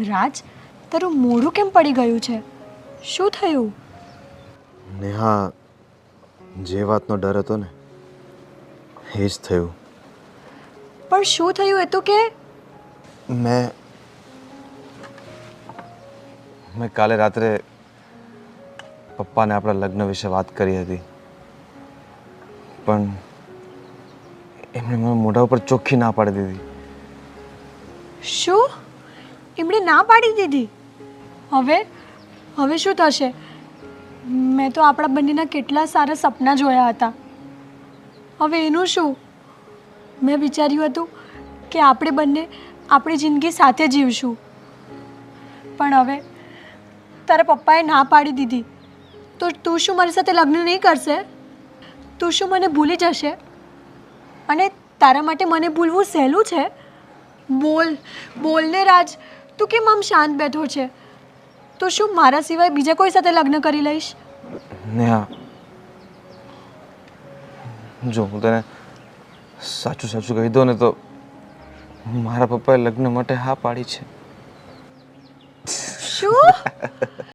રાજ તારું મોઢું કેમ પડી ગયું છે? શું થયું? નેહા જે વાતનો ડર હતો ને એ જ થયું. પણ શું થયું એ તો કે? મેં મેં કાલે રાત્રે પપ્પાને આપણા લગ્ન વિશે વાત કરી હતી. પણ એમણે મને મોઢા ઉપર ચોખ્ખી ના પાડી દીધી. શું? એમણે ના પાડી દીધી. હવે હવે શું થશે? મેં તો આપણા બંનેના કેટલા સારા સપના જોયા હતા. હવે એનું શું? મેં વિચાર્યું હતું કે આપણે બંને આપણી જિંદગી સાથે જીવશું. પણ હવે, તારા પપ્પાએ ના પાડી દીધી. તો તું શું મારી સાથે લગ્ન નહીં કરશે? તું શું મને ભૂલી જશે? અને તારા માટે મને ભૂલવું સહેલું છે? બોલ, બોલને રાજ. તું કેમ આમ શાંત બેઠો છે? તો શું મારા સિવાય બીજા કોઈ સાથે લગ્ન કરી લઈશ? નેહા જો હું તને સાચું સાચું કહી દઉં ને તો મારા પપ્પાએ લગ્ન માટે હા પાડી છે. શું?